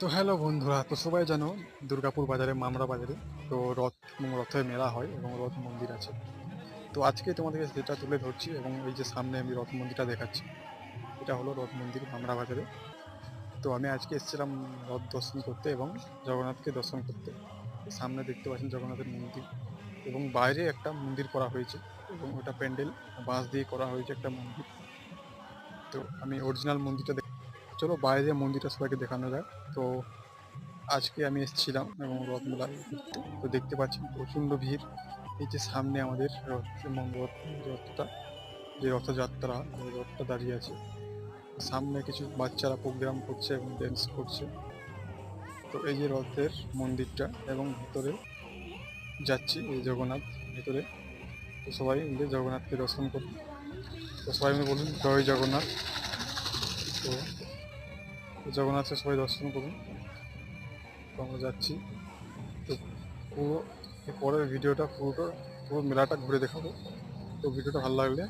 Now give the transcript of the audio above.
তো হ্যালো বন্ধুরা, তো সবাই জানো দুর্গাপুর বাজারে, মামরা বাজারে, তো রথ এবং রথের মেলা হয় এবং রথ মন্দির আছে। তো আজকে তোমাদেরকে যেটা তুলে ধরছি এবং এই যে সামনে আমি রথ মন্দিরটা দেখাচ্ছি, এটা হলো রথ মন্দির মামরা বাজারে। তো আমি আজকে এসেছিলাম রথ দর্শন করতে এবং জগন্নাথকে দর্শন করতে। সামনে দেখতে পাচ্ছেন জগন্নাথের মন্দির এবং বাইরে একটা মন্দির করা হয়েছে এবং ওটা প্যান্ডেল, বাঁশ দিয়ে করা হয়েছে একটা মন্দির। তো আমি অরিজিনাল মন্দিরটা চলো বাইরে মন্দিরটা সবাইকে দেখানো যায় তো আজকে আমি এসেছিলাম এবং রথমেলায় ঘুরতে। তো দেখতে পাচ্ছেন প্রচণ্ড ভিড়। এই যে সামনে আমাদের রথ রথটা, যে রথযাত্রা ওই রথটা দাঁড়িয়ে আছে। সামনে কিছু বাচ্চারা প্রোগ্রাম করছে এবং ড্যান্স করছে। তো এই যে রথের মন্দিরটা এবং ভিতরে যাচ্ছি এই জগন্নাথ ভিতরে। তো সবাই মিলে জগন্নাথকে দর্শন করুন। তো সবাই মিলে বলুন, জয় জগন্নাথ। তো জগন্নাথকে সবাই দর্শন করুন। তো আমরা যাচ্ছি। তো পুরো পরের ভিডিওটা পুরোটা, পুরো মেলাটা ঘুরে দেখাবো। তো ভিডিওটা ভালো লাগলে